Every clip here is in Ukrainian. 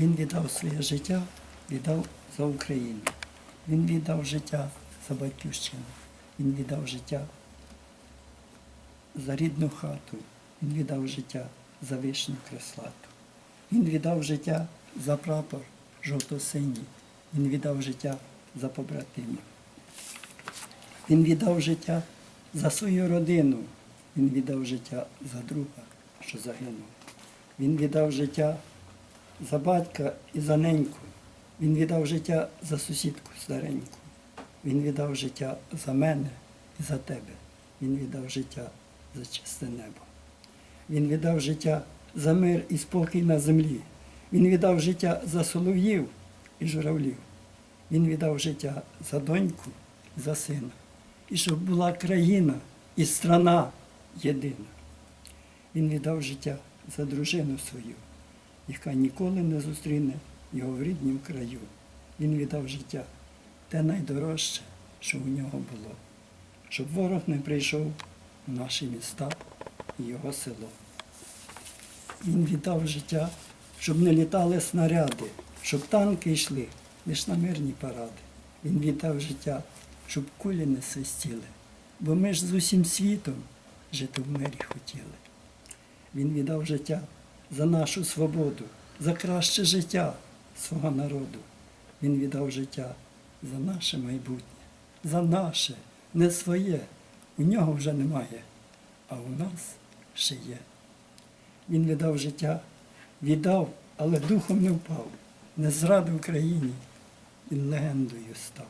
Він віддав своє життя, віддав за Україну. Він віддав життя за батьківщину. Він віддав життя за рідну хату. Він віддав життя за вишню креслату. Він віддав життя за прапор жовто-синій. Він віддав життя за побратимів. Він віддав життя за свою родину. Він віддав життя за друга, що загинув. Він віддав життя за батька і за неньку. Він віддав життя за сусідку стареньку. Він віддав життя за мене і за тебе. Він віддав життя за чисте небо. Він віддав життя за мир і спокій на землі. Він віддав життя за солов'їв і журавлів. Він віддав життя за доньку і за сина. І щоб була країна і страна єдина. Він віддав життя за дружину свою, яка ніколи не зустріне його в ріднім краю. Він віддав життя те найдорожче, що у нього було, щоб ворог не прийшов в наші міста і його село. Він віддав життя, щоб не літали снаряди, щоб танки йшли лиш на мирні паради. Він віддав життя, щоб кулі не свистіли, бо ми ж з усім світом жити в мирі хотіли. Він віддав життя за нашу свободу, за краще життя свого народу. Він віддав життя за наше майбутнє, за наше, не своє. У нього вже немає, а у нас ще є. Він віддав життя, віддав, але духом не впав, не зрадив країні, він легендою став.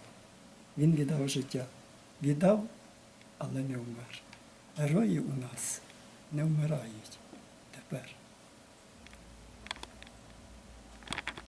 Він віддав життя, віддав, але не вмер. Герої у нас не вмирають тепер.